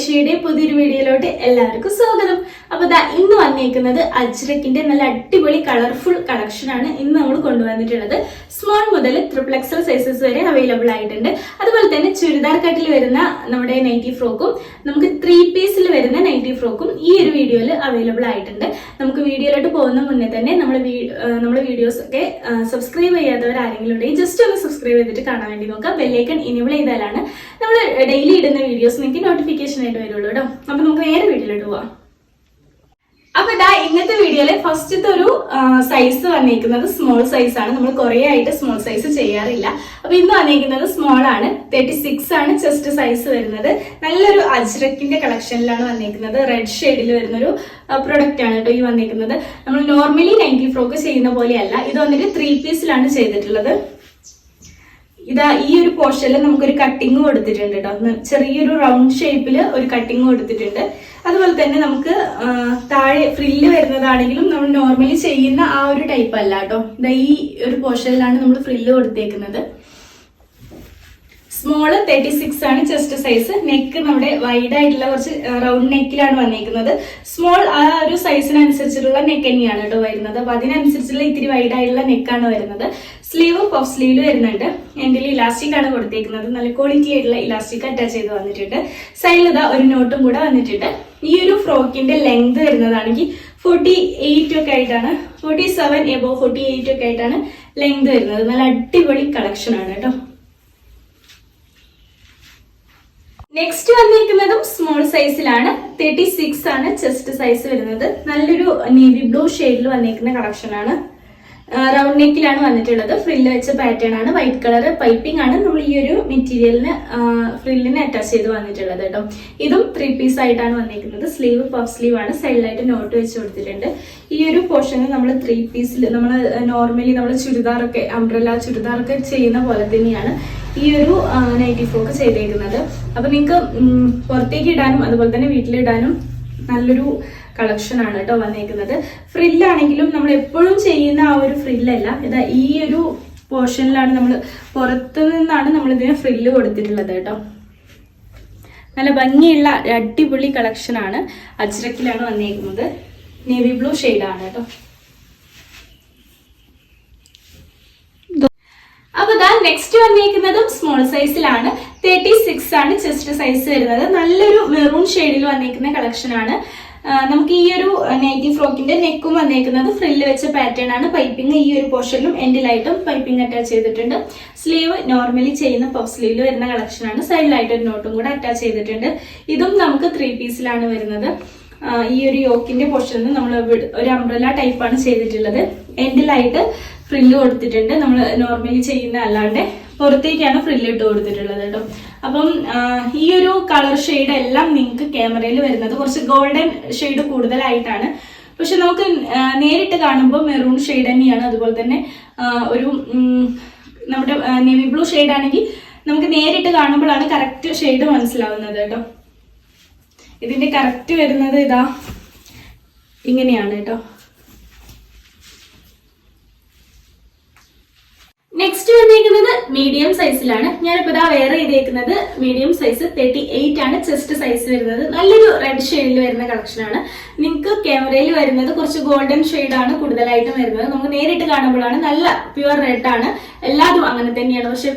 ഐശ്വര്യയുടെ പുതിയൊരു വീഡിയോയിലോട്ട് എല്ലാവർക്കും സ്വാഗതം. അപ്പൊ ദാ ഇന്ന് വന്നേക്കുന്നത് അജ്രക്കിന്റെ നല്ല അടിപൊളി കളർഫുൾ കളക്ഷൻ ആണ് ഇന്ന് നമ്മൾ കൊണ്ടുവന്നിട്ടുള്ളത്. സ്മോൾ മുതൽ ട്രിപ്പിൾ എക്സൽ സൈസസ് വരെ അവൈലബിൾ ആയിട്ടുണ്ട്. അതുപോലെ തന്നെ ചുരിദാർ കട്ടിൽ വരുന്ന നമ്മുടെ നൈറ്റി ഫ്രോക്കും നമുക്ക് ത്രീ പീസിൽ വരുന്ന നൈറ്റി ഫ്രോക്കും ഈ ഒരു വീഡിയോയിൽ അവൈലബിൾ ആയിട്ടുണ്ട്. നമുക്ക് വീഡിയോയിലോട്ട് പോകുന്ന മുന്നേ തന്നെ നമ്മൾ നമ്മുടെ വീഡിയോസ് ഒക്കെ സബ്സ്ക്രൈബ് ചെയ്യാത്തവർ ആരെങ്കിലും ഉണ്ടെങ്കിൽ ജസ്റ്റ് ഒന്ന് സബ്സ്ക്രൈബ് ചെയ്തിട്ട് കാണാൻ വേണ്ടി നോക്കുക ബെല്ലൈക്കൺ ഇനിബിൾ ചെയ്താലാണ് നമ്മൾ ഡെയിലി ഇടുന്ന വീഡിയോസ് നിങ്ങൾക്ക് നോട്ടിഫിക്കേഷൻ ആയിട്ട് വരുള്ളൂ കേട്ടോ. അപ്പൊ നമുക്ക് വേറെ വീട്ടിലോട്ട് പോവാം. അപ്പൊ ഇതാ ഇന്നത്തെ വീഡിയോയിൽ ഫസ്റ്റത്തെ ഒരു സൈസ് വന്നിരിക്കുന്നത് സ്മോൾ സൈസ് ആണ്. നമ്മൾ കുറെ ആയിട്ട് സ്മോൾ സൈസ് ചെയ്യാറില്ല. അപ്പൊ ഇന്ന് വന്നിരിക്കുന്നത് സ്മോൾ ആണ്. തേർട്ടി സിക്സ് ആണ് ചെസ്റ്റ് സൈസ് വരുന്നത്. നല്ലൊരു അജ്രക്കിന്റെ കളക്ഷനിലാണ് വന്നിരിക്കുന്നത് റെഡ് ഷെയ്ഡിൽ വരുന്നൊരു പ്രൊഡക്റ്റ് ആണ് കേട്ടോ ഈ വന്നിരിക്കുന്നത് നമ്മൾ നോർമലി നൈറ്റി ഫ്രോക്ക് ചെയ്യുന്ന പോലെയല്ല. ഇത് വന്നിട്ട് ത്രീ പീസിലാണ് ചെയ്തിട്ടുള്ളത്. ഇതാ ഈ ഒരു പോർഷനിൽ നമുക്കൊരു കട്ടിങ് കൊടുത്തിട്ടുണ്ട് കേട്ടോ ചെറിയൊരു റൗണ്ട് ഷേപ്പിൽ ഒരു കട്ടിങ് കൊടുത്തിട്ടുണ്ട് അതുപോലെ തന്നെ നമുക്ക് താഴെ ഫ്രില്ല് വരുന്നതാണെങ്കിലും നമ്മൾ നോർമലി ചെയ്യുന്ന ആ ഒരു ടൈപ്പ് അല്ല കേട്ടോ ഇതാ ഈ ഒരു പോർഷനിലാണ് നമ്മൾ ഫ്രില്ല് കൊടുത്തേക്കുന്നത്. സ്മോൾ തേർട്ടി സിക്സ് ആണ് ചെസ്റ്റ് സൈസ് നെക്ക് നമ്മുടെ വൈഡ് ആയിട്ടുള്ള കുറച്ച് റൗണ്ട് നെക്കിലാണ് വന്നിരിക്കുന്നത് സ്മോൾ ആ ഒരു സൈസിനനുസരിച്ചിട്ടുള്ള നെക്ക് തന്നെയാണ് കേട്ടോ വരുന്നത്. അപ്പൊ അതിനനുസരിച്ചുള്ള ഇത്തിരി വൈഡ് ആയിട്ടുള്ള നെക്കാണ് വരുന്നത്. സ്ലീവ് പഫ് സ്ലീവിൽ വരുന്നുണ്ട്. എന്റെ ഇലാസ്റ്റിക് ആണ് കൊടുത്തേക്കുന്നത്. നല്ല ക്വാളിറ്റി ആയിട്ടുള്ള ഇലാസ്റ്റിക് അറ്റാച്ച് ചെയ്ത് വന്നിട്ടുണ്ട്. സൈഡിൽ ഇതാ ഒരു നോട്ടും കൂടെ വന്നിട്ടുണ്ട്. ഈ ഒരു ഫ്രോക്കിന്റെ ലെങ്ത് വരുന്നതാണെങ്കിൽ ഫോർട്ടി എയ്റ്റ് ഒക്കെ ആയിട്ടാണ് forty seven above forty eight ഒക്കെ ആയിട്ടാണ് ലെങ്ത് വരുന്നത്. നല്ല അടിപൊളി കളക്ഷൻ ആണ് കേട്ടോ നെക്സ്റ്റ് വന്നിരിക്കുന്നതും സ്മോൾ സൈസിലാണ് തേർട്ടി സിക്സ് ആണ് ചെസ്റ്റ് സൈസ് വരുന്നത്. നല്ലൊരു നേവി ബ്ലൂ ഷെയ്ഡിൽ വന്നിരിക്കുന്ന കളക്ഷൻ ആണ്. റൗണ്ട് നെക്കിലാണ് വന്നിട്ടുള്ളത്. ഫ്രില്ല് വെച്ച പാറ്റേൺ ആണ്. വൈറ്റ് കളർ പൈപ്പിംഗ് ആണ്. നമ്മൾ ഈ ഒരു മെറ്റീരിയലിന് ഫ്രില്ലിന് അറ്റാച്ച് ചെയ്ത് വന്നിട്ടുള്ളത് കേട്ടോ. ഇതും ത്രീ പീസ് ആയിട്ടാണ് വന്നിരിക്കുന്നത്. സ്ലീവ് പഫ് സ്ലീവ് ആണ്. സൈഡിലായിട്ട് നോട്ട് വെച്ച് കൊടുത്തിട്ടുണ്ട്. ഈ ഒരു പോർഷന് നമ്മൾ ത്രീ പീസിൽ നമ്മൾ നോർമലി നമ്മൾ ചുരിദാറൊക്കെ അംബ്രല്ല ചുരിദാറൊക്കെ ചെയ്യുന്ന പോലെ തന്നെയാണ് ഈ ഒരു നൈറ്റി ഫ്രോക്ക് ചെയ്തേക്കുന്നത്. അപ്പൊ നിങ്ങൾക്ക് പുറത്തേക്ക് ഇടാനും അതുപോലെ തന്നെ വീട്ടിലിടാനും നല്ലൊരു കളക്ഷൻ ആണ് കേട്ടോ വന്നേക്കുന്നത്. ഫ്രില്ലാണെങ്കിലും നമ്മൾ എപ്പോഴും ചെയ്യുന്ന ആ ഒരു ഫ്രില്ലല്ല ഇതാ ഈ ഒരു പോർഷനിലാണ് നമ്മൾ പുറത്തു നിന്നാണ് നമ്മൾ ഇതിന് ഫ്രില്ല് കൊടുത്തിട്ടുള്ളത് കേട്ടോ. നല്ല ഭംഗിയുള്ള അടിപൊളി കളക്ഷനാണ് അജ്രക്കിലാണ് വന്നേക്കുന്നത്. നേവി ബ്ലൂ ഷെയ്ഡാണ് കേട്ടോ. അപ്പൊ ദാ നെക്സ്റ്റ് വന്നിരിക്കുന്നതും സ്മോൾ സൈസിലാണ് തേർട്ടി സിക്സ് ആണ് ചെസ്റ്റ് സൈസ് വരുന്നത്. നല്ലൊരു മെറൂൺ ഷെയ്ഡിൽ വന്നിരിക്കുന്ന കളക്ഷൻ ആണ്. നമുക്ക് ഈ ഒരു നൈറ്റി ഫ്രോക്കിന്റെ നെക്കും വന്നേക്കുന്നത് ഫ്രില്ല് വെച്ച പാറ്റേൺ ആണ്. പൈപ്പിംഗ് ഈ ഒരു പോർഷനിലും എൻഡിലായിട്ടും പൈപ്പിംഗ് അറ്റാച്ച് ചെയ്തിട്ടുണ്ട്. സ്ലീവ് നോർമലി ചെയ്യുന്ന പഫ് സ്ലീവിൽ വരുന്ന കളക്ഷൻ ആണ്. സൈഡിലായിട്ട് ഒരു നോട്ടും കൂടെ അറ്റാച്ച് ചെയ്തിട്ടുണ്ട്. ഇതും നമുക്ക് ത്രീ പീസിലാണ് വരുന്നത്. ഈ ഒരു യോക്കിന്റെ പോർഷനിൽ നമ്മൾ ഒരു അംബ്രല ടൈപ്പാണ് ചെയ്തിട്ടുള്ളത്. എൻഡിലായിട്ട് ഫ്രില്ല് കൊടുത്തിട്ടുണ്ട്. നമ്മൾ നോർമലി ചെയ്യുന്ന അല്ലാണ്ട് പുറത്തേക്കാണ് ഫ്രില്ല് ഇട്ട് കൊടുത്തിട്ടുള്ളത് കേട്ടോ. അപ്പം ഈ ഒരു കളർ ഷെയ്ഡ് എല്ലാം നിങ്ങൾക്ക് ക്യാമറയിൽ വരുന്നത് കുറച്ച് ഗോൾഡൻ ഷെയ്ഡ് കൂടുതലായിട്ടാണ്. പക്ഷെ നമുക്ക് നേരിട്ട് കാണുമ്പോൾ മെറൂൺ ഷെയ്ഡ് തന്നെയാണ്. അതുപോലെ തന്നെ ഒരു നമ്മുടെ നേവി ബ്ലൂ ഷെയ്ഡ് ആണെങ്കിൽ നമുക്ക് നേരിട്ട് കാണുമ്പോഴാണ് കറക്റ്റ് ഷെയ്ഡ് മനസ്സിലാവുന്നത് കേട്ടോ. ഇതിന്റെ കറക്റ്റ് വരുന്നത് ഇതാ ഇങ്ങനെയാണ് കേട്ടോ നെക്സ്റ്റ് വന്നിരിക്കുന്നത് മീഡിയം സൈസിലാണ് ഞാനിപ്പോ ഇതാ വേറെ ചെയ്തേക്കുന്നത് മീഡിയം സൈസ് തേർട്ടി എയ്റ്റ് ആണ്. ചെസ്റ്റ് സൈസ് വരുന്നത്. നല്ലൊരു റെഡ് ഷെയ്ഡിൽ വരുന്ന കളക്ഷൻ ആണ്. നിങ്ങൾക്ക് ക്യാമറയിൽ വരുന്നത് കുറച്ച് ഗോൾഡൻ ഷെയ്ഡ് ആണ് കൂടുതലായിട്ടും വരുന്നത്. നമുക്ക് നേരിട്ട് കാണുമ്പോഴാണ് നല്ല പ്യുവർ റെഡ് ആണ്. എല്ലാതും അങ്ങനെ തന്നെയാണ്. പക്ഷെ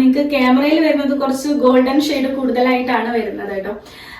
നിങ്ങൾക്ക് ക്യാമറയിൽ വരുന്നത് കുറച്ച് ഗോൾഡൻ ഷെയ്ഡ് കൂടുതലായിട്ടാണ് വരുന്നത് കേട്ടോ.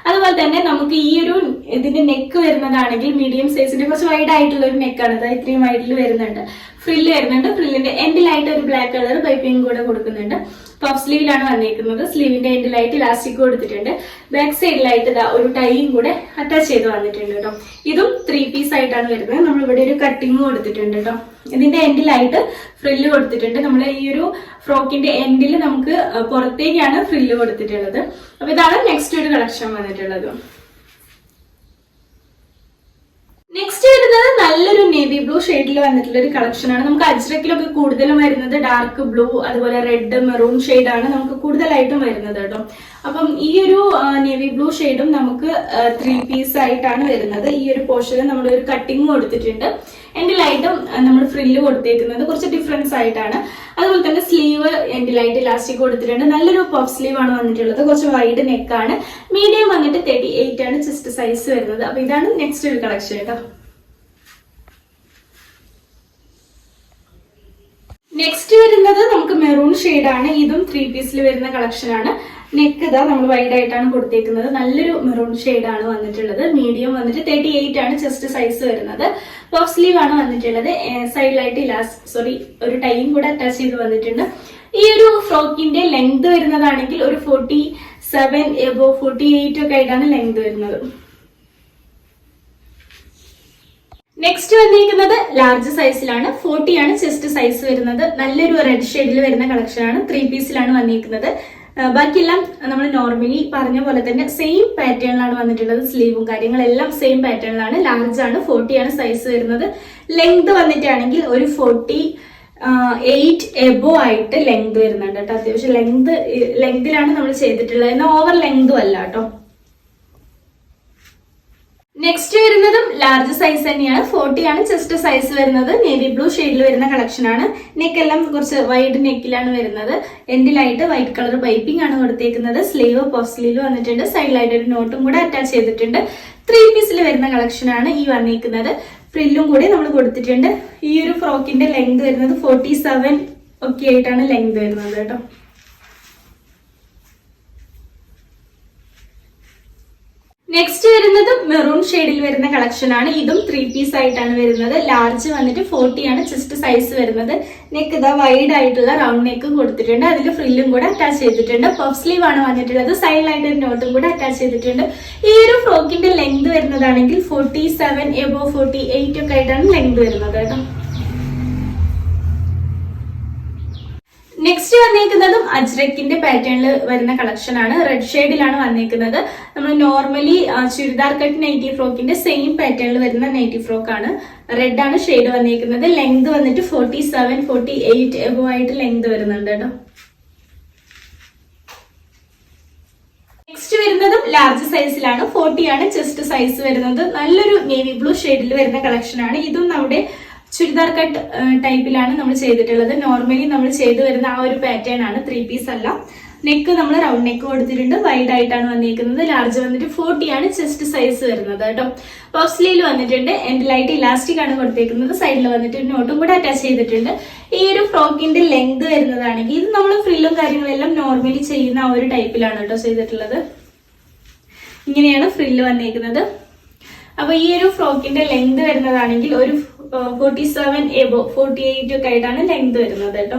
അതുപോലെ തന്നെ നമുക്ക് ഈ ഒരു ഇതിന്റെ നെക്ക് വരുന്നതാണെങ്കിൽ മീഡിയം സൈസിന്റെ കുറച്ച് വൈഡ് ആയിട്ടുള്ള ഒരു നെക്കാണ് അത് ഇത്രയും വൈഡിൽ വരുന്നുണ്ട്. ഫ്രില്ല് വരുന്നുണ്ട്. ഫ്രില്ലിന്റെ എൻഡിലായിട്ട് ഒരു ബ്ലാക്ക് കളർ പൈപ്പിംഗ് കൂടെ കൊടുക്കുന്നുണ്ട്. പഫ് സ്ലീവിലാണ് വന്നിരിക്കുന്നത്. സ്ലീവിന്റെ എൻഡിലായിട്ട് ഇലാസ്റ്റിക് കൊടുത്തിട്ടുണ്ട് ബാക്ക് സൈഡിലായിട്ട് ഇതാ ഒരു ടൈയും കൂടെ അറ്റാച്ച് ചെയ്ത് വന്നിട്ടുണ്ട് കേട്ടോ. ഇതും ത്രീ പീസ് ആയിട്ടാണ് വരുന്നത്. നമ്മൾ ഇവിടെ ഒരു കട്ടിങ് കൊടുത്തിട്ടുണ്ട് കേട്ടോ. ഇതിന്റെ എൻഡിലായിട്ട് ഫ്രില്ല് കൊടുത്തിട്ടുണ്ട്. നമ്മൾ ഈ ഒരു ഫ്രോക്കിന്റെ എൻഡിൽ നമുക്ക് പുറത്തേക്കാണ് ഫ്രില്ല് കൊടുത്തിട്ടുള്ളത്. അപ്പൊ ഇതാണ് നെക്സ്റ്റ് ഒരു കളക്ഷൻ വന്നിട്ടുള്ളത് നെക്സ്റ്റ് വരുന്നത് നല്ലൊരു നേവി ബ്ലൂ ഷെയ്ഡിൽ വന്നിട്ടുള്ള ഒരു കളക്ഷൻ ആണ് നമുക്ക് അജ്രക്കിലൊക്കെ കൂടുതലും വരുന്നത് ഡാർക്ക് ബ്ലൂ അതുപോലെ റെഡ് മെറൂൺ ആണ് നമുക്ക് കൂടുതലായിട്ടും വരുന്നത് കേട്ടോ. അപ്പം ഈ ഒരു നേവി ബ്ലൂ ഷെയ്ഡും നമുക്ക് ത്രീ പീസ് ആയിട്ടാണ് വരുന്നത്. ഈ ഒരു പോർഷനിൽ നമ്മൾ ഒരു കട്ടിങ് കൊടുത്തിട്ടുണ്ട് എൻഡിലായിട്ടും നമ്മൾ ഫ്രില്ല് കൊടുത്തേക്കുന്നത് കുറച്ച് ഡിഫറൻസ് ആയിട്ടാണ്. അതുപോലെ തന്നെ സ്ലീവ് എൻഡിലായിട്ട് ഇലാസ്റ്റിക് കൊടുത്തിട്ടുണ്ട്. നല്ലൊരു പഫ് സ്ലീവ് ആണ് വന്നിട്ടുള്ളത്. കുറച്ച് വൈഡ് നെക്കാണ് മീഡിയം വന്നിട്ട് തേർട്ടി എയ്റ്റ് ആണ് ചെസ്റ്റ് സൈസ് വരുന്നത്. അപ്പൊ ഇതാണ് നെക്സ്റ്റ് ഒരു കളക്ഷൻ കേട്ടോ. നെക്സ്റ്റ് വരുന്നത് നമുക്ക് മെറൂൺ ആണ്. ഇതും ത്രീ പീസിൽ വരുന്ന കളക്ഷൻ ആണ്. നെക്ക് ഇതാ നമ്മൾ വൈഡ് ആയിട്ടാണ് കൊടുത്തേക്കുന്നത്. നല്ലൊരു മെറൂൺ ആണ് വന്നിട്ടുള്ളത്. മീഡിയം വന്നിട്ട് തേർട്ടി എയ്റ്റ് ആണ് ചെസ്റ്റ് സൈസ് വരുന്നത്. പഫ് സ്ലീവ് ആണ് വന്നിട്ടുള്ളത്. സൈഡിലായിട്ട് ഇലാസ് സോറി ഒരു ടൈം കൂടെ അറ്റാച്ച് ചെയ്ത് വന്നിട്ടുണ്ട്. ഈ ഒരു ഫ്രോക്കിന്റെ ലെങ്ത് വരുന്നതാണെങ്കിൽ ഒരു forty seven above forty eight ഒക്കെ ആയിട്ടാണ് ലെങ്ത് വരുന്നത്. നെക്സ്റ്റ് വന്നിരിക്കുന്നത് ലാർജ് സൈസിലാണ് ഫോർട്ടി ആണ് ചെസ്റ്റ് സൈസ് വരുന്നത്. നല്ലൊരു റെഡ് ഷെയ്ഡിൽ വരുന്ന കളക്ഷൻ ആണ്. ത്രീ പീസിലാണ് വന്നിരിക്കുന്നത്. ബാക്കിയെല്ലാം നമ്മൾ നോർമലി പറഞ്ഞ പോലെ തന്നെ സെയിം പാറ്റേണിലാണ് വന്നിട്ടുള്ളത്. സ്ലീവും കാര്യങ്ങളെല്ലാം സെയിം പാറ്റേണിലാണ് ലാർജ് ആണ് ഫോർട്ടി ആണ് സൈസ് വരുന്നത്. ലെങ്ത് വന്നിട്ടാണെങ്കിൽ ഒരു ഫോർട്ടി എയ്റ്റ് എബോ ആയിട്ട് ലെങ്ത് വരുന്നുണ്ട് കേട്ടോ. അത്യാവശ്യം ലെങ്ത് ലെങ്തിലാണ് നമ്മൾ ചെയ്തിട്ടുള്ളത്. എന്നാൽ ഓവർ ലെങ്തും അല്ല കേട്ടോ. നെക്സ്റ്റ് വരുന്നതും ലാർജ് സൈസ് തന്നെയാണ്. ഫോർട്ടി ആണ് ചെസ്റ്റ് സൈസ് വരുന്നത്. നേവി ബ്ലൂ ഷെയ്ഡിൽ വരുന്ന കളക്ഷൻ ആണ്. നെക്ക് എല്ലാം കുറച്ച് വൈഡ് നെക്കിലാണ് വരുന്നത്. എൻഡിലായിട്ട് വൈറ്റ് കളർ പൈപ്പിംഗ് ആണ് കൊടുത്തേക്കുന്നത്. സ്ലീവ് പോസ്റ്റ്ലീവ് വന്നിട്ടുണ്ട്. സൈഡിലായിട്ട് ഒരു നോട്ടും കൂടെ അറ്റാച്ച് ചെയ്തിട്ടുണ്ട്. ത്രീ പീസിൽ വരുന്ന കളക്ഷൻ ആണ് ഈ വന്നിരിക്കുന്നത് ഫ്രില്ലും കൂടി നമ്മൾ കൊടുത്തിട്ടുണ്ട്. ഈ ഒരു ഫ്രോക്കിന്റെ ലെങ്ത് വരുന്നത് ഫോർട്ടി സെവൻ ഒക്കെ ആയിട്ടാണ് ലെങ്ത് വരുന്നത് കേട്ടോ. നെക്സ്റ്റ് വരുന്നത് മെറൂൺ ഷെയ്ഡിൽ വരുന്ന കളക്ഷൻ ആണ്. ഇതും ത്രീ പീസ് ആയിട്ടാണ് വരുന്നത്. ലാർജ് വന്നിട്ട് ഫോർട്ടി ആണ് ചെസ്റ്റ് സൈസ് വരുന്നത്. നെക്ക് ഇതാ വൈഡ് ആയിട്ടുള്ള റൗണ്ട് നെക്ക് കൊടുത്തിട്ടുണ്ട്. അതിൽ ഫ്രില്ലും കൂടെ അറ്റാച്ച് ചെയ്തിട്ടുണ്ട്. പഫ് സ്ലീവ് ആണ് വന്നിട്ടുള്ളത്. സൈഡ് ഒരു നോട്ടും കൂടെ അറ്റാച്ച് ചെയ്തിട്ടുണ്ട്. ഈ ഒരു ഫ്രോക്കിന്റെ length വരുന്നതാണെങ്കിൽ forty seven above forty eight ഒക്കെ ആയിട്ടാണ് ലെങ്ത് വരുന്നത് കേട്ടോ. നെക്സ്റ്റ് വന്നേക്കുന്നതും അജ്രക്കിന്റെ പാറ്റേണിൽ വരുന്ന കളക്ഷൻ ആണ്. റെഡ് ഷെയ്ഡിലാണ് വന്നേക്കുന്നത്. നമ്മൾ നോർമലി ചുരിദാർ കട്ട് നൈറ്റി ഫ്രോക്കിന്റെ സെയിം പാറ്റേണിൽ വരുന്ന നൈറ്റി ഫ്രോക്ക് ആണ്. റെഡ് ആണ് ഷെയ്ഡ് വന്നേക്കുന്നത്. ലെങ്ത് വന്നിട്ട് forty seven forty eight above ആയിട്ട് ലെങ്ത് വരുന്നുണ്ട് കേട്ടോ. നെക്സ്റ്റ് വരുന്നതും ലാർജ് സൈസിലാണ് ഫോർട്ടി ആണ് ചെസ്റ്റ് സൈസ് വരുന്നത്. നല്ലൊരു നേവി ബ്ലൂ ഷെയ്ഡിൽ വരുന്ന കളക്ഷൻ ആണ്. ഇതും നമ്മുടെ ചുരിദാർ കട്ട് ടൈപ്പിലാണ് നമ്മൾ ചെയ്തിട്ടുള്ളത്. നോർമലി നമ്മൾ ചെയ്തു വരുന്ന ആ ഒരു പാറ്റേൺ ആണ് ത്രീ പീസ് അല്ല. നെക്ക് നമ്മൾ റൗണ്ട് നെക്ക് കൊടുത്തിട്ടുണ്ട്. വൈഡ് ആയിട്ടാണ് വന്നിരിക്കുന്നത്. ലാർജ് വന്നിട്ട് ഫോർട്ടി ആണ് ചെസ്റ്റ് സൈസ് വരുന്നത് കേട്ടോ. പഫ് സ്ലീവ് വന്നിട്ടുണ്ട്. എൻഡിലായിട്ട് ഇലാസ്റ്റിക് ആണ് കൊടുത്തേക്കുന്നത്. സൈഡിൽ വന്നിട്ട് നോട്ടും കൂടെ അറ്റാച്ച് ചെയ്തിട്ടുണ്ട്. ഈ ഒരു ഫ്രോക്കിന്റെ ലെങ്ത് വരുന്നതാണെങ്കിൽ ഇത് നമ്മൾ ഫ്രില്ലും കാര്യങ്ങളെല്ലാം നോർമലി ചെയ്യുന്ന ആ ഒരു ടൈപ്പിലാണ് കേട്ടോ ചെയ്തിട്ടുള്ളത്. ഇങ്ങനെയാണ് ഫ്രില്ല് വന്നിരിക്കുന്നത്. അപ്പൊ ഈ ഒരു ഫ്രോക്കിന്റെ ലെങ്ത് വരുന്നതാണെങ്കിൽ ഒരു forty seven above forty eight ഒക്കെ ആയിട്ടാണ് ലെങ്ത് വരുന്നത് കേട്ടോ.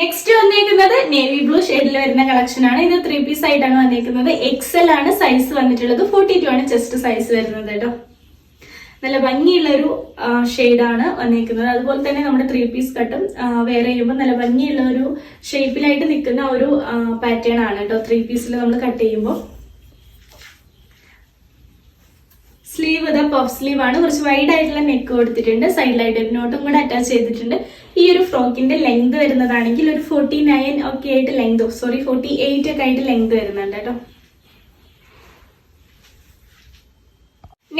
നെക്സ്റ്റ് വന്നേക്കുന്നത് നേവി ബ്ലൂ ഷെയ്ഡിൽ വരുന്ന കളക്ഷൻ ആണ്. ഇത് ത്രീ പീസ് ആയിട്ടാണ് വന്നേക്കുന്നത്. എക്സൽ ആണ് സൈസ് വന്നിട്ടുള്ളത്. ഫോർട്ടി ടു ആണ് ചെസ്റ്റ് സൈസ് വരുന്നത് കേട്ടോ. നല്ല ഭംഗിയുള്ള ഒരു ഷെയ്ഡാണ് വന്നിരിക്കുന്നത് അതുപോലെ തന്നെ നമ്മുടെ ത്രീ പീസ് കട്ടും വേറെ ചെയ്യുമ്പോൾ നല്ല ഭംഗിയുള്ള ഒരു ഷേപ്പിലായിട്ട് നിൽക്കുന്ന ഒരു പാറ്റേൺ ആണ് കേട്ടോ ത്രീ പീസിൽ നമ്മൾ കട്ട് ചെയ്യുമ്പോൾ സ്ലീവ് ഇതാ പഫ് സ്ലീവ് ആണ്. കുറച്ച് വൈഡ് ആയിട്ടുള്ള നെക്ക് കൊടുത്തിട്ടുണ്ട്. സൈഡ് ഒരു നോട്ടും കൂടെ അറ്റാച്ച് ചെയ്തിട്ടുണ്ട്. ഈ ഒരു ഫ്രോക്കിന്റെ ലെങ്ത് വരുന്നതാണെങ്കിൽ ഒരു ഫോർട്ടി നയൻ ഒക്കെ ആയിട്ട് ലെങ്ത് സോറി ഫോർട്ടി എയ്റ്റ് ഒക്കെ ആയിട്ട് ലെങ്ത് വരുന്നുണ്ട് കേട്ടോ.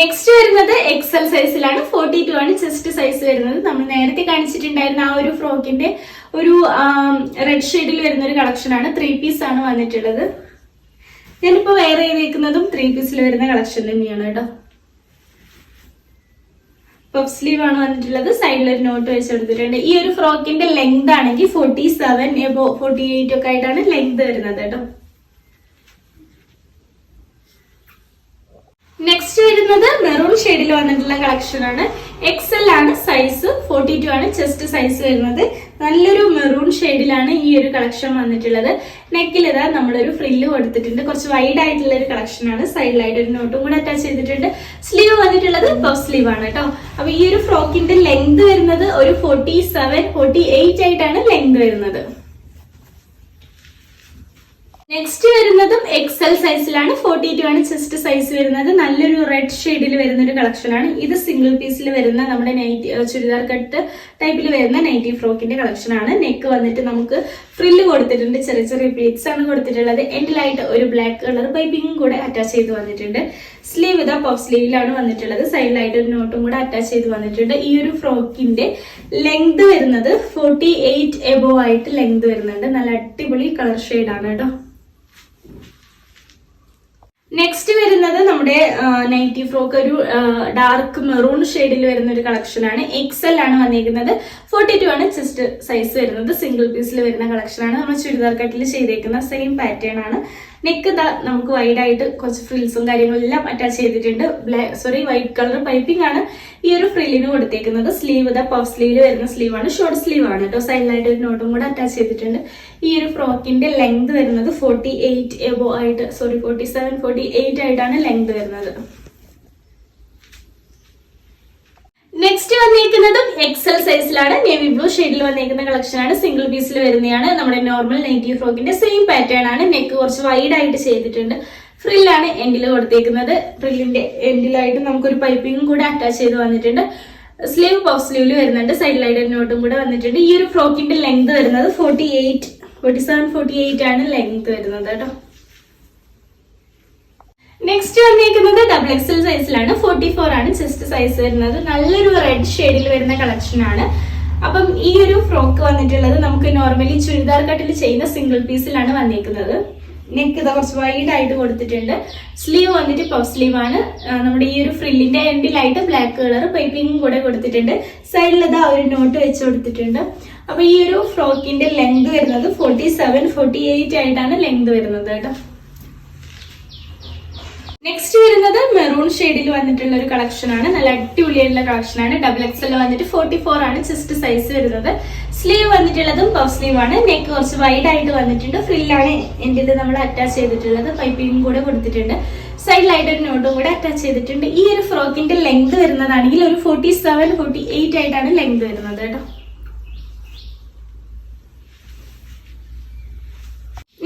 നെക്സ്റ്റ് വരുന്നത് എക്സൽ സൈസിലാണ് ഫോർട്ടി ടു ആണ് ചെസ്റ്റ് സൈസ് വരുന്നത്. നമ്മൾ നേരത്തെ കാണിച്ചിട്ടുണ്ടായിരുന്ന ആ ഒരു ഫ്രോക്കിന്റെ ഒരു റെഡ് ഷെയ്ഡിൽ വരുന്ന ഒരു കളക്ഷൻ ആണ്. ത്രീ പീസ് ആണ് വന്നിട്ടുള്ളത്. ഞാനിപ്പോ വേറെ ചെയ്തേക്കുന്നതും ത്രീ പീസിൽ വരുന്ന കളക്ഷൻ തന്നെയാണ് കേട്ടോ. പഫ് സ്ലീവ് ആണ് വന്നിട്ടുള്ളത്. സൈഡിൽ ഒരു നോട്ട് വെച്ചെടുത്തിട്ടുണ്ട് ഈ ഒരു ഫ്രോക്കിന്റെ ലെങ്ത് ആണെങ്കിൽ ഫോർട്ടി സെവൻ ഫോർട്ടി എയ്റ്റ് ഒക്കെ ആയിട്ടാണ് ലെങ്ത് വരുന്നത് കേട്ടോ. നെക്സ്റ്റ് വരുന്നത് മെറൂൺ ഷെയ്ഡിൽ വന്നിട്ടുള്ള കളക്ഷൻ ആണ്. എക്സൽ ആണ് സൈസ് ഫോർട്ടി ടു ആണ് ചെസ്റ്റ് സൈസ് വരുന്നത്. നല്ലൊരു മെറൂൺ ഷെയ്ഡിലാണ് ഈ ഒരു കളക്ഷൻ വന്നിട്ടുള്ളത്. നെക്കിൽ ഇതാ നമ്മളൊരു ഫ്രില്ല് കൊടുത്തിട്ടുണ്ട്. കുറച്ച് വൈഡ് ആയിട്ടുള്ള ഒരു കളക്ഷൻ ആണ്. സൈഡിലായിട്ട് ഒരു നോട്ടും കൂടെ അറ്റാച്ച് ചെയ്തിട്ടുണ്ട്. സ്ലീവ് വന്നിട്ടുള്ളത് പഫ് സ്ലീവ് ആണ് കേട്ടോ. അപ്പൊ ഈ ഒരു ഫ്രോക്കിന്റെ ലെങ്ത് വരുന്നത് ഒരു ഫോർട്ടി സെവൻ ഫോർട്ടി എയ്റ്റ് ആയിട്ടാണ് ലെങ്ത് വരുന്നത്. നെക്സ്റ്റ് വരുന്നതും എക്സൽ സൈസിലാണ് ഫോർട്ടി ടു ആണ് ചെസ്റ്റ് സൈസ് വരുന്നത്. നല്ലൊരു റെഡ് ഷെയ്ഡിൽ വരുന്ന ഒരു കളക്ഷൻ ആണ്. ഇത് സിംഗിൾ പീസിൽ വരുന്ന നമ്മുടെ നൈറ്റി ചുരിദാർ കട്ട് ടൈപ്പിൽ വരുന്ന നൈറ്റി ഫ്രോക്കിന്റെ കളക്ഷൻ ആണ്. നെക്ക് വന്നിട്ട് നമുക്ക് ഫ്രില്ല് കൊടുത്തിട്ടുണ്ട്. ചെറിയ ചെറിയ പ്ലീറ്റ്സ് ആണ് കൊടുത്തിട്ടുള്ളത്. എൻഡിലായിട്ട് ഒരു ബ്ലാക്ക് കളർ പൈപ്പിംഗും കൂടെ അറ്റാച്ച് ചെയ്ത് വന്നിട്ടുണ്ട്. സ്ലീവ് ഇതാ പഫ് സ്ലീവിലാണ് വന്നിട്ടുള്ളത്. സൈഡിലായിട്ട് ഒരു നോട്ടും കൂടെ അറ്റാച്ച് ചെയ്ത് വന്നിട്ടുണ്ട്. ഈ ഒരു ഫ്രോക്കിന്റെ ലെങ്ത് വരുന്നത് ഫോർട്ടി എയ്റ്റ് എബോ ആയിട്ട് ലെങ്ത് വരുന്നുണ്ട്. നല്ല അടിപൊളി കളർ ആണ് കേട്ടോ. നെക്സ്റ്റ് വരുന്നത് നമ്മുടെ നൈറ്റി ഫ്രോക്ക് ഒരു ഡാർക്ക് മെറൂൺ ഷെയ്ഡിൽ വരുന്ന ഒരു കളക്ഷൻ ആണ്. എക്സൽ ആണ് വന്നിരിക്കുന്നത് ഫോർട്ടി ടു ആണ് ചെസ്റ്റ് സൈസ് വരുന്നത്. സിംഗിൾ പീസിൽ വരുന്ന കളക്ഷൻ ആണ്. നമ്മൾ ചുരിദാർ കട്ടിൽ ചെയ്തേക്കുന്ന സെയിം പാറ്റേൺ ആണ്. നെക്ക് ഇതാ നമുക്ക് വൈഡ് ആയിട്ട് കുറച്ച് ഫ്രിൽസും കാര്യങ്ങളും എല്ലാം അറ്റാച്ച് ചെയ്തിട്ടുണ്ട്. Black sorry white colour piping ആണ് ഈ ഒരു ഫ്രില്ലിന് കൊടുത്തേക്കുന്നത്. സ്ലീവ് ദ പഫ് സ്ലീവിൽ വരുന്ന സ്ലീവ് ആണ്. ഷോർട്ട് സ്ലീവ് ആണ് കേട്ടോ. സൈഡിലായിട്ട് ഒരു നോട്ടും കൂടെ അറ്റാച്ച് ചെയ്തിട്ടുണ്ട്. ഈ ഒരു ഫ്രോക്കിന്റെ ലെങ്ത് വരുന്നത് ഫോർട്ടി എയ്റ്റ് എബോ ആയിട്ട് sorry forty seven forty eight ആയിട്ടാണ് ലെങ്ത് വരുന്നത്. നെക്സ്റ്റ് വന്നിരിക്കുന്നതും എക്സൽ സൈസിലാണ് നേവി ബ്ലൂ ഷെയ്ഡിൽ വന്നിരിക്കുന്ന കളക്ഷൻ ആണ്. സിംഗിൾ പീസിൽ വരുന്നതാണ്. നമ്മുടെ നോർമൽ നൈറ്റി ഫ്രോക്കിന്റെ സെയിം പാറ്റേൺ ആണ്. നെക്ക് കുറച്ച് വൈഡ് ആയിട്ട് ചെയ്തിട്ടുണ്ട്. ഫ്രില്ലാണ് എൻഡിൽ കൊടുത്തേക്കുന്നത്. ഫ്രില്ലിന്റെ എൻഡിലായിട്ട് നമുക്കൊരു പൈപ്പിംഗും കൂടെ അറ്റാച്ച് ചെയ്ത് വന്നിട്ടുണ്ട്. സ്ലീവ് പഫ് സ്ലീവിൽ വരുന്നുണ്ട്. സൈഡിലായിട്ട് നോട്ടും കൂടെ വന്നിട്ടുണ്ട്. ഈ ഒരു ഫ്രോക്കിന്റെ ലെങ്ത് വരുന്നത് forty eight forty seven forty eight ആണ് ലെങ്ത് വരുന്നത് കേട്ടോ. നെക്സ്റ്റ് വന്നിരിക്കുന്നത് ഡബിൾ എക്സൽ സൈസിലാണ് ഫോർട്ടി ഫോർ ആണ് ചെസ്റ്റ് സൈസ് വരുന്നത്. നല്ലൊരു റെഡ് ഷെയ്ഡിൽ വരുന്ന കളക്ഷൻ ആണ്. അപ്പം ഈ ഒരു ഫ്രോക്ക് വന്നിട്ടുള്ളത് നമുക്ക് നോർമലി ചുരിദാർ കട്ടിൽ ചെയ്യുന്ന സിംഗിൾ പീസിലാണ് വന്നിരിക്കുന്നത്. നെക്ക് ഇത് കുറച്ച് വൈഡ് ആയിട്ട് കൊടുത്തിട്ടുണ്ട്. സ്ലീവ് വന്നിട്ട് പഫ് സ്ലീവ് ആണ്. നമ്മുടെ ഈ ഒരു ഫ്രില്ലിന്റെ എൻഡിലായിട്ട് ബ്ലാക്ക് കളർ പൈപ്പിംഗും കൂടെ കൊടുത്തിട്ടുണ്ട്. സൈഡിൽ ആ ഒരു നോട്ട് വെച്ച് കൊടുത്തിട്ടുണ്ട്. അപ്പൊ ഈ ഒരു ഫ്രോക്കിന്റെ ലെങ്ത് വരുന്നത് ഫോർട്ടി സെവൻ ഫോർട്ടി എയ്റ്റ് ആയിട്ടാണ് ലെങ്ത് വരുന്നത് കേട്ടോ. നെക്സ്റ്റ് വരുന്നത് മെറൂൺ ഷെയ്ഡിൽ വന്നിട്ടുള്ള ഒരു കളക്ഷൻ ആണ്. നല്ല അടിപൊളിയായിട്ടുള്ള കളക്ഷൻ ആണ്. ഡബിൾ എക്സൽ വന്നിട്ട് ഫോർട്ടി ഫോർ ആണ് ചെസ്റ്റ് സൈസ് വരുന്നത്. സ്ലീവ് വന്നിട്ടുള്ളതും പഫ് സ്ലീവ് ആണ്. നെക്ക് കുറച്ച് വൈഡ് ആയിട്ട് വന്നിട്ടുണ്ട്. ഫ്രില്ലാണ് എന്റെ ഇത് നമ്മൾ അറ്റാച്ച് ചെയ്തിട്ടുള്ളത്. പൈപ്പിംഗ് കൂടെ കൊടുത്തിട്ടുണ്ട്. സൈഡിലായിട്ട് ഒരു നോട്ടും കൂടെ അറ്റാച്ച് ചെയ്തിട്ടുണ്ട്. ഈ ഒരു ഫ്രോക്കിന്റെ ലെങ്ത് വരുന്നതാണെങ്കിൽ ഒരു ഫോർട്ടി സെവൻ ഫോർട്ടി എയ്റ്റ് ആയിട്ടാണ് ലെങ്ത് വരുന്നത് കേട്ടോ.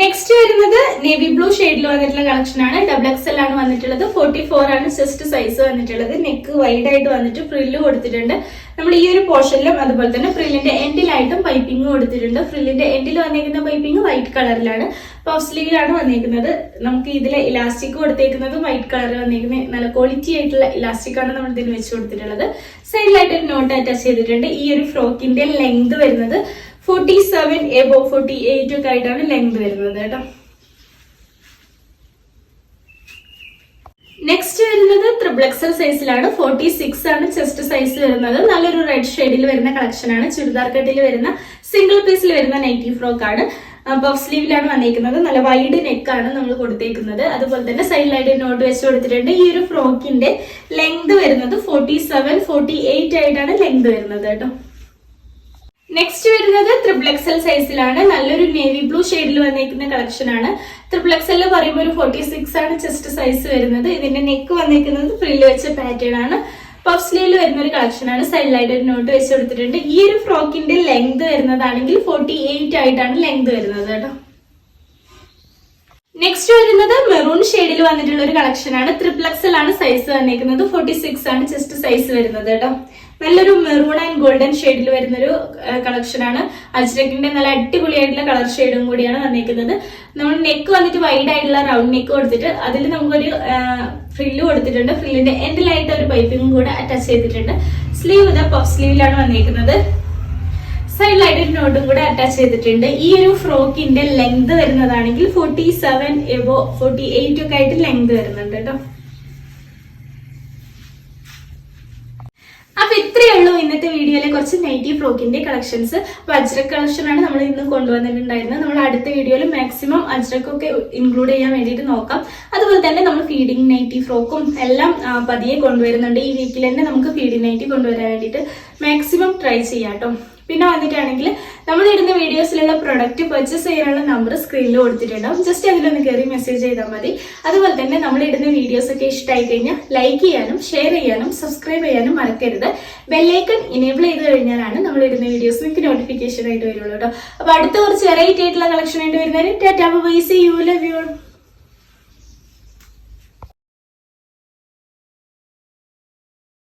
നെക്സ്റ്റ് വരുന്നത് നേവി ബ്ലൂ ഷെയ്ഡിൽ വന്നിട്ടുള്ള കളക്ഷൻ ആണ്. ഡബിൾ എൽ ആണ് വന്നിട്ടുള്ളത്. ഫോർട്ടി ഫോർ ആണ് ചെസ്റ്റ് സൈസ് വന്നിട്ടുള്ളത്. നെക്ക് വൈഡ് ആയിട്ട് വന്നിട്ട് ഫ്രില്ല് കൊടുത്തിട്ടുണ്ട്. നമ്മൾ ഈ ഒരു പോർഷനിലും അതുപോലെ തന്നെ ഫ്രില്ലിന്റെ എൻഡിലായിട്ടും പൈപ്പിംഗ് കൊടുത്തിട്ടുണ്ട്. ഫ്രില്ലിന്റെ എൻഡിൽ വന്നിരിക്കുന്ന പൈപ്പിംഗ് വൈറ്റ് കളറിലാണ് പഫ് സ്ലീവിലാണ് വന്നിരിക്കുന്നത് നമുക്ക് ഇതിലെ ഇലാസ്റ്റിക് കൊടുത്തേക്കുന്നത് വൈറ്റ് കളറിൽ വന്നിരിക്കുന്നത് നല്ല ക്വാളിറ്റി ആയിട്ടുള്ള ഇലാസ്റ്റിക് ആണ് നമ്മൾ ഇതിന് വെച്ച് കൊടുത്തിട്ടുള്ളത്. സൈഡിലായിട്ട് ഒരു നോട്ട് അറ്റാച്ച് ചെയ്തിട്ടുണ്ട്. ഈ ഒരു ഫ്രോക്കിന്റെ ലെങ്ത് വരുന്നത് forty seven above forty eight ഒക്കെ ആയിട്ടാണ് ലെങ്ത് വരുന്നത് കേട്ടോ. നെക്സ്റ്റ് വരുന്നത് ത്രിബിൾ എക്സൽ സൈസിലാണ് ഫോർട്ടി സിക്സ് ആണ് ചെസ്റ്റ് സൈസ് വരുന്നത്. നല്ലൊരു റെഡ് ഷെയ്ഡിൽ വരുന്ന കളക്ഷൻ ആണ്. ചുരിദാർ കട്ടിൽ വരുന്ന സിംഗിൾ പീസിൽ വരുന്ന നൈറ്റി ഫ്രോക്ക് ആണ്. പഫ് സ്ലീവിലാണ് വന്നിരിക്കുന്നത് നല്ല വൈഡ് നെക്കാണ് നമ്മൾ കൊടുത്തേക്കുന്നത്. അതുപോലെ തന്നെ സൈഡിലായിട്ട് നോട്ട് വെച്ച് കൊടുത്തിട്ടുണ്ട്. ഈ ഒരു ഫ്രോക്കിന്റെ ലെങ്ത് വരുന്നത് ഫോർട്ടി സെവൻ ഫോർട്ടി എയ്റ്റ് ആയിട്ടാണ് ലെങ്ത് വരുന്നത് കേട്ടോ. നെക്സ്റ്റ് വരുന്നത് ത്രിപിൾ എക്സൽ സൈസിലാണ് നല്ലൊരു നേവി ബ്ലൂ ഷെയ്ഡിൽ വന്നിരിക്കുന്ന കളക്ഷൻ ആണ്. ത്രിപിൾ എക്സൽ പറയുമ്പോൾ ഒരു ഫോർട്ടി സിക്സ് ആണ് ചെസ്റ്റ് സൈസ് വരുന്നത്. ഇതിന്റെ നെക്ക് വന്നിരിക്കുന്നത് ഫ്രില്ല് വെച്ച പാറ്റേൺ ആണ്. പഫ് സ്ലീവിൽ വരുന്ന ഒരു കളക്ഷൻ ആണ്. സൈഡിലായിട്ട് ഒരു നോട്ട് വെച്ച് കൊടുത്തിട്ടുണ്ട്. ഈ ഒരു ഫ്രോക്കിന്റെ ലെങ്ത് വരുന്നതാണെങ്കിൽ ഫോർട്ടി എയ്റ്റ് ആയിട്ടാണ് ലെങ്ത് വരുന്നത് കേട്ടോ. നെക്സ്റ്റ് വരുന്നത് മെറൂൺ ഷെയ്ഡിൽ വന്നിട്ടുള്ള ഒരു കളക്ഷൻ ആണ്. ആണ് സൈസ് വന്നിരിക്കുന്നത് ഫോർട്ടി സിക്സ് ആണ് ചെസ്റ്റ് സൈസ് വരുന്നത് കേട്ടോ. നല്ലൊരു മെറൂൺ ആൻഡ് ഗോൾഡൻ ഷെയ്ഡിൽ കളക്ഷൻ ആണ്. അജ്രക്കിന്റെ നല്ല അടിപൊളിയായിട്ടുള്ള കളർ ഷെയ്ഡും കൂടിയാണ് വന്നിരിക്കുന്നത് നമ്മൾ നെക്ക് വന്നിട്ട് വൈഡ് ആയിട്ടുള്ള റൗണ്ട് നെക്ക് കൊടുത്തിട്ട് അതിൽ നമുക്കൊരു ഫ്രില്ല് കൊടുത്തിട്ടുണ്ട്. ഫ്രില്ലിന്റെ എൻഡിലായിട്ട് ഒരു പൈപ്പിങ്ങും കൂടെ അറ്റാച്ച് ചെയ്തിട്ടുണ്ട്. സ്ലീവ് ഇതാ പഫ് സ്ലീവിലാണ് വന്നിരിക്കുന്നത് സൈഡിലായിട്ട് ഒരു നോട്ടും കൂടെ അറ്റാച്ച് ചെയ്തിട്ടുണ്ട്. ഈ ഒരു ഫ്രോക്കിന്റെ length വരുന്നതാണെങ്കിൽ forty seven above forty eight ഒക്കെ ആയിട്ട് ലെങ്ത് വരുന്നുണ്ട് കേട്ടോ. അപ്പൊ ഇത്രയേ ഉള്ളൂ ഇന്നത്തെ വീഡിയോയിലെ കുറച്ച് നൈറ്റി ഫ്രോക്കിന്റെ കളക്ഷൻസ് വജ്ര അജ്രക് കളക്ഷൻ ആണ് നമ്മൾ ഇന്ന് കൊണ്ടുവന്നിട്ടുണ്ടായിരുന്നത്. നമ്മൾ അടുത്ത വീഡിയോയിൽ മാക്സിമം അജ്രക്കൊക്കെ ഇൻക്ലൂഡ് ചെയ്യാൻ വേണ്ടിയിട്ട് നോക്കാം. അതുപോലെ തന്നെ നമ്മൾ ഫീഡിങ് നൈറ്റി ഫ്രോക്കും എല്ലാം പതിയെ കൊണ്ടുവരുന്നുണ്ട്. ഈ വീക്കിൽ തന്നെ നമുക്ക് ഫീഡിങ് നൈറ്റി കൊണ്ടുവരാൻ വേണ്ടിയിട്ട് മാക്സിമം ട്രൈ ചെയ്യാം കേട്ടോ. പിന്നെ വന്നിട്ടാണെങ്കിൽ നമ്മൾ ഇടുന്ന വീഡിയോസിലുള്ള പ്രൊഡക്റ്റ് പർച്ചേസ് ചെയ്യാനുള്ള നമ്പർ സ്ക്രീനിൽ കൊടുത്തിട്ടുണ്ടാവും. ജസ്റ്റ് അതിലൊന്ന് കയറി മെസ്സേജ് ചെയ്താൽ മതി. അതുപോലെ തന്നെ നമ്മൾ ഇടുന്ന വീഡിയോസ് ഒക്കെ ഇഷ്ടമായി കഴിഞ്ഞാൽ ലൈക്ക് ചെയ്യാനും ഷെയർ ചെയ്യാനും സബ്സ്ക്രൈബ് ചെയ്യാനും മറക്കരുത്. ബെല്ലൈക്കൺ ഇനേബിൾ ചെയ്ത് കഴിഞ്ഞാലാണ് നമ്മൾ ഇടുന്ന വീഡിയോസ് നിങ്ങൾക്ക് നോട്ടിഫിക്കേഷൻ ആയിട്ട് വരുള്ളൂ കേട്ടോ. അപ്പൊ അടുത്ത കുറച്ച് വെറൈറ്റി ആയിട്ടുള്ള കളക്ഷൻ ആയിട്ട് വരുന്നതിന് tata bye you love you